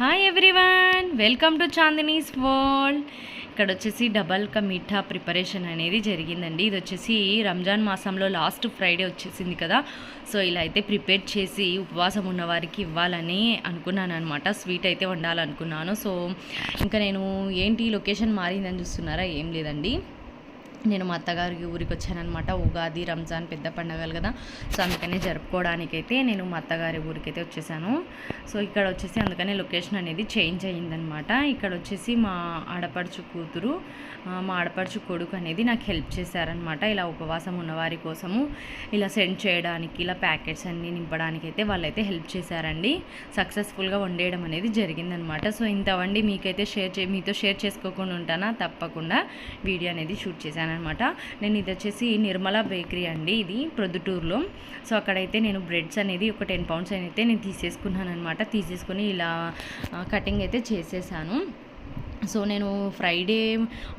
Hi everyone welcome to Chandini's world ఇక్కడ వచ్చేసి double ka meetha preparation అనేది జరిగిందండి. ఇది వచ్చేసి రంజాన్ మాసంలో లాస్ట్ ఫ్రైడే వచ్చేసింది కదా. సో ఇలా అయితే ప్రిపేర్ చేసి ఉపవాసం ఉన్నవారికి ఇవ్వాలని అనుకున్నాను అనమాట స్వీట్ అయితే వండాలనుకున్నాను. సో ఇంకా నేను ఏంటి లొకేషన్ మారిందని చూస్తున్నారా? ఏం లేదండి. నేను మా అత్తగారికి ఊరికి వచ్చానమాట ఉగాది రంజాన్ పెద్ద పండగలు కదా. సో అందుకనే జరుపుకోవడానికైతే నేను మా అత్తగారి ఊరికైతే వచ్చేసాను. సో ఇక్కడ వచ్చేసి అందుకనే లొకేషన్ అనేది చేంజ్ అయ్యిందనమాట ఇక్కడ వచ్చేసి మా ఆడపడుచు కూతురు మా ఆడపడుచు కొడుకు అనేది నాకు హెల్ప్ చేశారనమాట ఇలా ఉపవాసం ఉన్నవారి కోసము ఇలా సెండ్ చేయడానికి ఇలా ప్యాకెట్స్ అన్నీ నింపడానికి అయితే వాళ్ళైతే హెల్ప్ చేశారండి. సక్సెస్ఫుల్గా వండేయడం అనేది జరిగిందనమాట సో ఇంత వండి మీకైతే షేర్ చే మీతో షేర్ చేసుకోకుండా ఉంటానా? తప్పకుండా వీడియో అనేది షూట్ చేశాను. అనమాట నేను ఇది వచ్చేసి నిర్మల బేకరీ అండి ఇది ప్రొద్దుటూరులో. సో అక్కడైతే నేను బ్రెడ్స్ అనేది ఒక టెన్ పౌండ్స్ అయితే నేను తీసేసుకున్నాను అనమాట తీసేసుకుని ఇలా కటింగ్ అయితే చేసేసాను. సో నేను ఫ్రైడే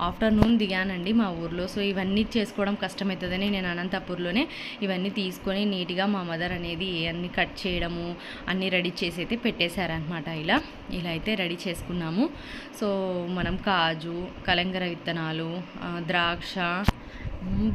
ఆఫ్టర్నూన్ దిగానండి మా ఊర్లో. సో ఇవన్నీ చేసుకోవడం కష్టమవుతుందని నేను అనంతపూర్లోనే ఇవన్నీ తీసుకొని నీట్గా మా మదర్ అనేది అన్నీ కట్ చేయడము అన్నీ రెడీ చేసి అయితే పెట్టేశారనమాట ఇలా. ఇలా అయితే రెడీ చేసుకున్నాము. సో మనం కాజు కలంగర విత్తనాలు ద్రాక్ష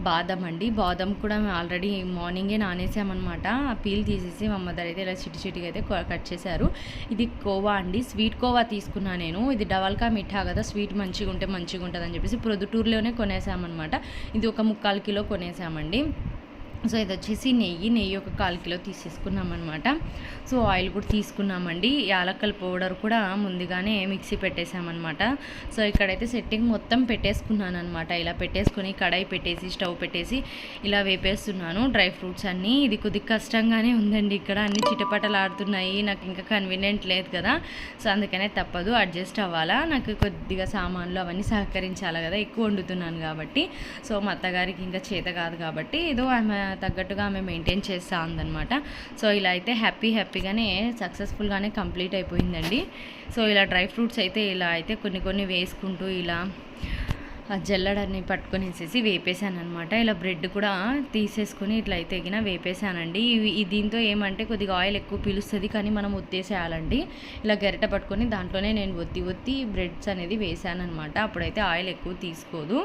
బాదం అండి. బాదం కూడా ఆల్రెడీ మార్నింగే నానేసామన్నమాట. ఆ పీల్ తీసేసి మా మదర్ అయితే ఇలా చిటి చిటిగా అయితే కట్ చేశారు. ఇది కోవా అండి. స్వీట్ కోవా తీసుకున్నా నేను. ఇది డవల్కా మిఠా కదా. స్వీట్ మంచిగా ఉంటే మంచిగా ఉంటుంది అని చెప్పేసి ప్రొద్దుటూరులోనే కొనేసామన్నమాట. ఇది ఒక ముక్కాలు కిలో కొనేసామండి. సో ఇది వచ్చేసి నెయ్యి నెయ్యి ఒక కాల్ కిలో తీసేసుకున్నామన్నమాట. సో ఆయిల్ కూడా తీసుకున్నామండి. యాలక్కల పౌడర్ కూడా ముందుగానే మిక్సీ పెట్టేసామన్నమాట సో ఇక్కడైతే సెట్టింగ్ మొత్తం పెట్టేసుకున్నాను అనమాట ఇలా పెట్టేసుకొని కడాయి పెట్టేసి స్టవ్ పెట్టేసి ఇలా వేపేస్తున్నాను. డ్రై ఫ్రూట్స్ అన్నీ. ఇది కొద్దిగా కష్టంగానే ఉందండి ఇక్కడ. అన్ని చిటపటలాడుతున్నాయి. నాకు ఇంకా కన్వీనియంట్ లేదు కదా. సో అందుకనే తప్పదు. అడ్జస్ట్ అవ్వాలా. నాకు కొద్దిగా సామాన్లు అవన్నీ సహకరించాలి కదా. ఎక్కువ వండుతున్నాను కాబట్టి. సో మా అత్తగారికి ఇంకా చేత కాదు కాబట్టి. ఏదో ఆమె తగ్గట్టుగా ఆమె మెయింటైన్ చేస్తూ ఉందన్నమాట. సో ఇలా అయితే హ్యాపీ హ్యాపీగానే సక్సెస్ఫుల్గానే కంప్లీట్ అయిపోయిందండి. సో ఇలా డ్రై ఫ్రూట్స్ అయితే ఇలా అయితే కొన్ని కొన్ని వేసుకుంటూ ఇలా ఆ జల్లడాన్ని పట్టుకొనేసేసి వేపేసాను అనమాట ఇలా బ్రెడ్ కూడా తీసేసుకొని ఇట్లా అయితే ఎగిన వేపేసానండి ఇవి దీంతో ఏమంటే కొద్దిగా ఆయిల్ ఎక్కువ పీలుస్తుంది కానీ మనం ఒత్తేసేయాలండి. ఇలా గరిట పట్టుకొని దాంట్లోనే నేను ఒత్తి ఒత్తి బ్రెడ్స్ అనేది వేసాను అనమాట అప్పుడైతే ఆయిల్ ఎక్కువ తీసుకోదు.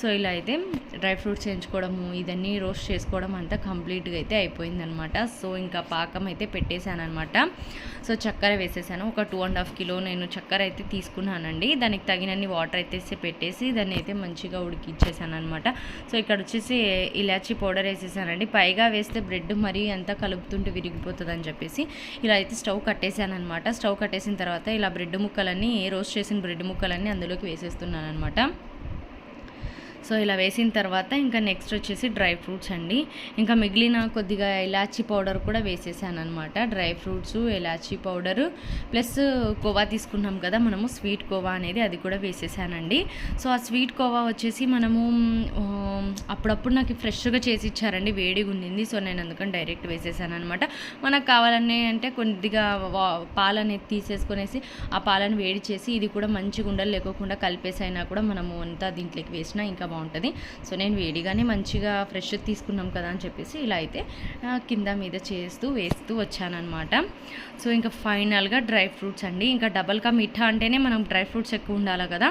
సో ఇలా అయితే డ్రై ఫ్రూట్స్ చేయించుకోవడము ఇదన్నీ రోస్ట్ చేసుకోవడం అంతా కంప్లీట్గా అయితే అయిపోయిందనమాట సో ఇంకా పాకం అయితే పెట్టేశాను అనమాట సో చక్కెర వేసేసాను. ఒక టూ అండ్ హాఫ్ కిలో నేను చక్కెర అయితే తీసుకున్నానండి. దానికి తగినన్ని వాటర్ అయితే పెట్టేసి దాన్ని అయితే మంచిగా ఉడికిచ్చేసాను అనమాట సో ఇక్కడ వచ్చేసి ఇలాచీ పౌడర్ వేసేసానండి. పైగా వేస్తే బ్రెడ్ మరీ అంతా కలుపుతుంటే విరిగిపోతుంది అని చెప్పేసి ఇలా అయితే స్టవ్ కట్టేసాను అనమాట స్టవ్ కట్టేసిన తర్వాత ఇలా బ్రెడ్ ముక్కలన్నీ రోస్ట్ చేసిన బ్రెడ్ ముక్కలన్నీ అందులోకి వేసేస్తున్నాను అనమాట సో ఇలా వేసిన తర్వాత ఇంకా నెక్స్ట్ వచ్చేసి డ్రై ఫ్రూట్స్ అండి. ఇంకా మిగిలిన కొద్దిగా ఇలాచీ పౌడర్ కూడా వేసేసాను అనమాట డ్రై ఫ్రూట్స్ ఇలాచీ పౌడర్ ప్లస్ కోవా తీసుకున్నాం కదా మనము స్వీట్ కోవా అనేది అది కూడా వేసేసానండి. సో ఆ స్వీట్ కోవా వచ్చేసి మనము అప్పుడప్పుడు నాకు ఫ్రెష్గా చేసి ఇచ్చారండి వేడిగా ఉండింది. సో నేను అందుకని డైరెక్ట్ వేసేసాను అనమాట మనకు కావాలని అంటే కొద్దిగా వా- పాలు అనేది ఆ పాలను వేడి చేసి ఇది కూడా మంచిగా ఉండలు లేకోకుండా కలిపేసి అయినా కూడా మనము అంతా దీంట్లోకి వేసినా ఇంకా బాగుంటుంది. సో నేను వేడిగానే మంచిగా ఫ్రెష్ తీసుకున్నాం కదా అని చెప్పేసి ఇలా అయితే కింద మీద చేస్తూ వేస్తూ వచ్చానమాట సో ఇంకా ఫైనల్గా డ్రై ఫ్రూట్స్ అండి. ఇంకా డబల్ కా మిఠా అంటేనే మనం డ్రై ఫ్రూట్స్ ఎక్కువ ఉండాలి కదా.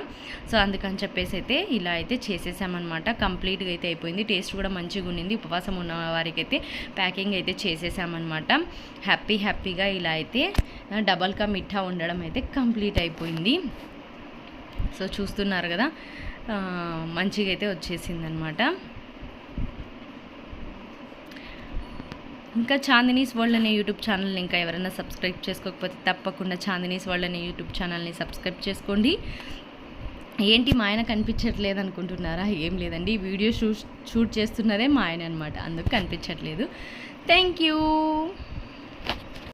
సో అందుకని చెప్పేసి అయితే ఇలా అయితే చేసేసామన్నమాట. కంప్లీట్గా అయితే అయిపోయింది. టేస్ట్ కూడా మంచిగా ఉండింది. ఉపవాసం ఉన్న వారికి అయితే ప్యాకింగ్ అయితే చేసేసామన్నమాట. హ్యాపీ హ్యాపీగా ఇలా అయితే ఆ, డబల్ కా మిఠా ఉండడం అయితే కంప్లీట్ అయిపోయింది. సో చూస్తున్నారు కదా. మంచిగా అయితే వచ్చేసిందనమాట. ఇంకా చాందినీస్ వరల్డ్ అనే యూట్యూబ్ ఛానల్ని ఇంకా ఎవరైనా సబ్స్క్రైబ్ చేసుకోకపోతే తప్పకుండా చాందినీస్ వరల్డ్ అనే యూట్యూబ్ ఛానల్ని సబ్స్క్రైబ్ చేసుకోండి. ఏంటి మా ఆయన కనిపించట్లేదు అనుకుంటున్నారా? ఏం లేదండి. వీడియో షూట్ షూట్ చేస్తున్నదే మా ఆయన అనమాట అందుకు కనిపించట్లేదు. Thank you.